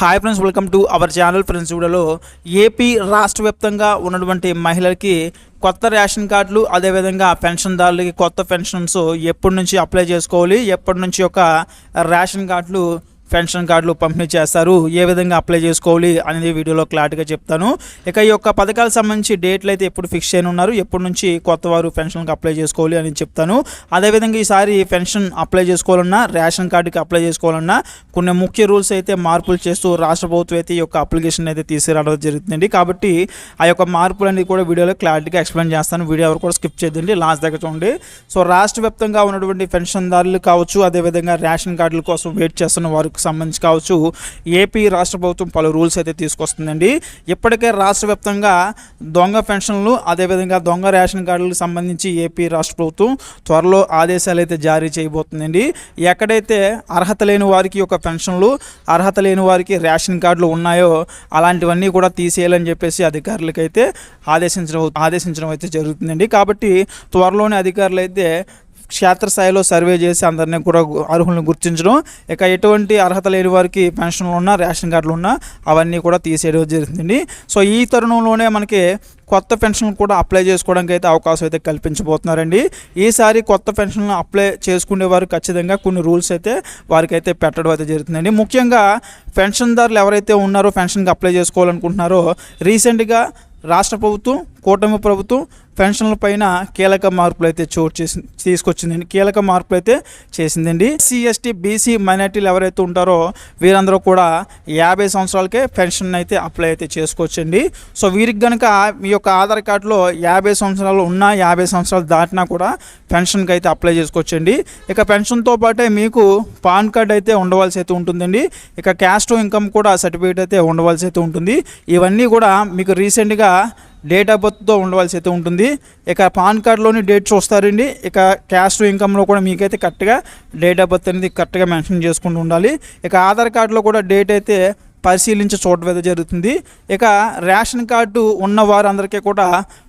Hi friends welcome to our channel friends వీడియోలో AP రాష్ట్ర వ్యాప్తంగా ఉన్నటువంటి మహిళలకి కొత్త రేషన్ కార్డులు అదేవిధంగా పెన్షన్దారులకి కొత్త పెన్షన్స్ ఎప్పటి నుంచి అప్లై చేసుకోవాలి ఎప్పటి నుంచి ఒక రేషన్ కార్డులు పెన్షన్ కార్డులు పంపిణీ చేస్తారు. ఏ విధంగా అప్లై చేసుకోవాలి అనేది వీడియోలో క్లారిటీగా చెప్తాను. ఇక ఈ యొక్క పథకాలకు సంబంధించి డేట్లు అయితే ఎప్పుడు ఫిక్స్ అయిన ఉన్నారు ఎప్పటి నుంచి కొత్త వారు పెన్షన్కి అప్లై చేసుకోవాలి అని చెప్తాను. అదేవిధంగా ఈసారి పెన్షన్ అప్లై చేసుకోవాలన్నా రేషన్ కార్డుకి అప్లై చేసుకోవాలన్నా కొన్ని ముఖ్య రూల్స్ అయితే మార్పులు చేస్తూ రాష్ట్ర ప్రభుత్వం అయితే ఈ యొక్క అప్లికేషన్ అయితే తీసుకురావడం జరుగుతుంది కాబట్టి ఆ యొక్క మార్పులు అనేది కూడా వీడియోలో క్లారిటీగా ఎక్స్ప్లెయిన్ చేస్తాను. వీడియో ఎవరు కూడా స్కిప్ చేద్దండి లాస్ట్ దగ్గర చూడండి. సో రాష్ట్ర వ్యాప్తంగా ఉన్నటువంటి పెన్షన్దారులు కావచ్చు అదేవిధంగా రేషన్ కార్డుల కోసం వెయిట్ చేస్తున్న వారికి సంబంధించి కావచ్చు ఏపీ రాష్ట్ర ప్రభుత్వం పలు రూల్స్ అయితే తీసుకొస్తుందండి. ఇప్పటికే రాష్ట్ర వ్యాప్తంగా దొంగ పెన్షన్లు అదేవిధంగా దొంగ రేషన్ కార్డులకు సంబంధించి ఏపీ రాష్ట్ర ప్రభుత్వం త్వరలో ఆదేశాలు అయితే జారీ చేయబోతుందండి. ఎక్కడైతే అర్హత లేని వారికి ఒక పెన్షన్లు అర్హత లేని వారికి రేషన్ కార్డులు ఉన్నాయో అలాంటివన్నీ కూడా తీసేయాలని చెప్పేసి అధికారులకైతే ఆదేశించడం ఆదేశించడం అయితే జరుగుతుందండి. కాబట్టి త్వరలోనే అధికారులు అయితే క్షేత్రస్థాయిలో సర్వే చేసి అందరినీ కూడా అర్హులను గుర్తించడం. ఇక ఎటువంటి అర్హత లేని వారికి పెన్షన్లు ఉన్నా రేషన్ కార్డులు ఉన్నా అవన్నీ కూడా తీసేయడం జరుగుతుంది సో ఈ తరుణంలోనే మనకి కొత్త పెన్షన్లు కూడా అప్లై చేసుకోవడానికి అయితే అవకాశం అయితే కల్పించబోతున్నారండి. ఈసారి కొత్త పెన్షన్లు అప్లై చేసుకునే వారు ఖచ్చితంగా కొన్ని రూల్స్ అయితే వారికి అయితే పెట్టడం అయితే జరుగుతుందండి. ముఖ్యంగా పెన్షన్దారులు ఎవరైతే ఉన్నారో పెన్షన్కి అప్లై చేసుకోవాలనుకుంటున్నారో రీసెంట్గా రాష్ట్ర ప్రభుత్వం కూటమి ప్రభుత్వం పెన్షన్ల పైన కీలక మార్పులు అయితే చోటు చేసి తీసుకొచ్చిందండి. కీలక మార్పులు అయితే చేసిందండి సిఎస్టీ బీసీ మైనార్టీలు ఎవరైతే ఉంటారో వీరందరూ కూడా యాభై సంవత్సరాలకే పెన్షన్ అయితే అప్లై అయితే చేసుకోవచ్చండి. సో వీరికి కనుక మీ యొక్క ఆధార్ కార్డులో యాభై సంవత్సరాలు ఉన్నా యాభై సంవత్సరాలు దాటినా కూడా పెన్షన్కి అయితే అప్లై చేసుకోవచ్చండి. ఇక పెన్షన్తో పాటే మీకు పాన్ కార్డ్ అయితే ఉండవలసి అయితే ఉంటుందండి. ఇక క్యాస్ట్ ఇన్కమ్ కూడా సర్టిఫికేట్ అయితే ఉండవలసి అయితే ఉంటుంది. ఇవన్నీ కూడా మీకు రీసెంట్గా డేట్ ఆఫ్ బర్త్తో ఉండవలసి అయితే ఉంటుంది. ఇక పాన్ కార్డ్లోని డేట్ చూస్తారండి ఇక క్యాస్ట్ ఇన్కమ్లో కూడా మీకైతే కరెక్ట్గా డేట్ ఆఫ్ బర్త్ అనేది కరెక్ట్గా మెన్షన్ చేసుకుంటూ ఉండాలి. ఇక ఆధార్ కార్డులో కూడా డేట్ అయితే పరిశీలించి చూడడం జరుగుతుంది. ఇక రేషన్ కార్డు ఉన్న వారందరికీ కూడా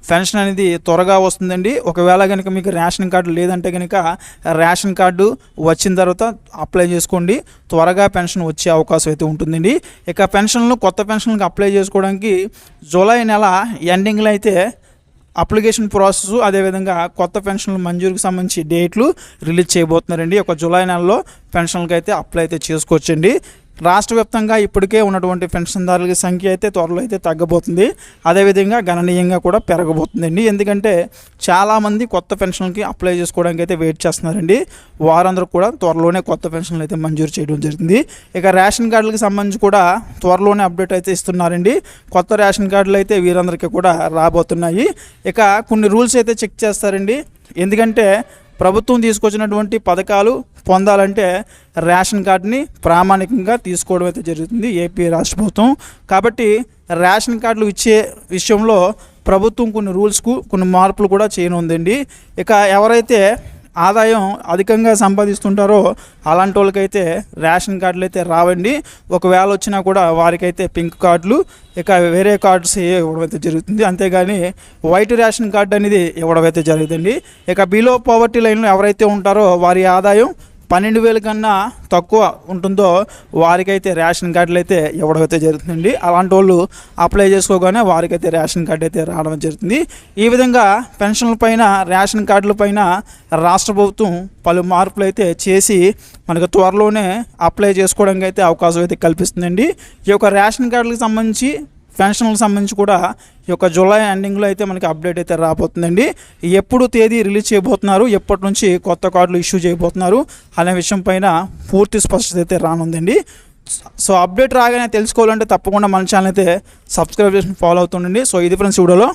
పెన్షన్ అనేది త్వరగా వస్తుందండి. ఒకవేళ కనుక మీకు రేషన్ కార్డు లేదంటే కనుక రేషన్ కార్డు వచ్చిన తర్వాత అప్లై చేసుకోండి. త్వరగా పెన్షన్ వచ్చే అవకాశం అయితే ఉంటుందండి. ఇక పెన్షన్లు కొత్త పెన్షన్లకు అప్లై చేసుకోవడానికి జూలై నెల ఎండింగ్లో అయితే అప్లికేషన్ ప్రాసెస్ అదేవిధంగా కొత్త పెన్షన్లు మంజూరుకు సంబంధించి డేట్లు రిలీజ్ చేయబోతున్నారండి. ఒక జూలై నెలలో పెన్షన్లకు అయితే అప్లై అయితే చేసుకోవచ్చండి. రాష్ట్ర వ్యాప్తంగా ఇప్పటికే ఉన్నటువంటి పెన్షన్దారుల సంఖ్య అయితే త్వరలో అయితే తగ్గబోతుంది. అదేవిధంగా గణనీయంగా కూడా పెరగబోతుందండి. ఎందుకంటే చాలామంది కొత్త పెన్షన్కి అప్లై చేసుకోవడానికి అయితే వెయిట్ చేస్తున్నారండి. వారందరూ కూడా త్వరలోనే కొత్త పెన్షన్లు అయితే మంజూరు చేయడం జరిగింది. ఇక రేషన్ కార్డులకు సంబంధించి కూడా త్వరలోనే అప్డేట్ అయితే ఇస్తున్నారండి. కొత్త రేషన్ కార్డులు అయితే వీరందరికీ కూడా రాబోతున్నాయి. ఇక కొన్ని రూల్స్ అయితే చెక్ చేస్తారండి. ఎందుకంటే ప్రభుత్వం తీసుకొచ్చినటువంటి పథకాలు పొందాలంటే రేషన్ కార్డుని ప్రామాణికంగా తీసుకోవడం అయితే జరుగుతుంది ఏపీ రాష్ట్ర ప్రభుత్వం. కాబట్టి రేషన్ కార్డులు ఇచ్చే విషయంలో ప్రభుత్వం కొన్ని రూల్స్కు కొన్ని మార్పులు కూడా చేయనుందండి. ఇక ఎవరైతే ఆదాయం అధికంగా సంపాదిస్తుంటారో అలాంటి వాళ్ళకైతే రేషన్ కార్డులు అయితే రావండి. ఒకవేళ వచ్చినా కూడా వారికైతే పింక్ కార్డులు ఇక వేరే కార్డ్స్ ఇవ్వడం అయితే జరుగుతుంది. అంతేగాని వైట్ రేషన్ కార్డు అనేది ఇవ్వడం అయితే జరుగుతుంది. ఇక బిలో పవర్టీ లైన్లో ఎవరైతే ఉంటారో వారి ఆదాయం పన్నెండు వేల కన్నా తక్కువ ఉంటుందో వారికైతే రేషన్ కార్డులు అయితే ఇవ్వడం అయితే జరుగుతుందండి. అలాంటి వాళ్ళు అప్లై చేసుకోగానే వారికైతే రేషన్ కార్డు అయితే రావడం జరుగుతుంది. ఈ విధంగా పెన్షన్ల పైన రేషన్ కార్డుల పైన రాష్ట్ర ప్రభుత్వం పలు మార్పులు అయితే చేసి మనకు త్వరలోనే అప్లై చేసుకోవడానికి అయితే అవకాశం అయితే కల్పిస్తుందండి. ఈ యొక్క రేషన్ కార్డులకు సంబంధించి పెన్షన్లకు సంబంధించి కూడా ఈ యొక్క జూలై ఎండింగ్లో అయితే మనకి అప్డేట్ అయితే రాబోతుందండి. ఎప్పుడు తేదీ రిలీజ్ చేయబోతున్నారు? ఎప్పటి నుంచి కొత్త కార్డులు ఇష్యూ చేయబోతున్నారు? అనే విషయం పైన పూర్తి స్పష్టత అయితే రానుందండి. సో అప్డేట్ రాగానే తెలుసుకోవాలంటే తప్పకుండా మన ఛానల్ అయితే సబ్స్క్రైబ్ చేసి ఫాలో అవుతుండండి. సో ఇది ఫ్రెండ్స్ వీడియోలో.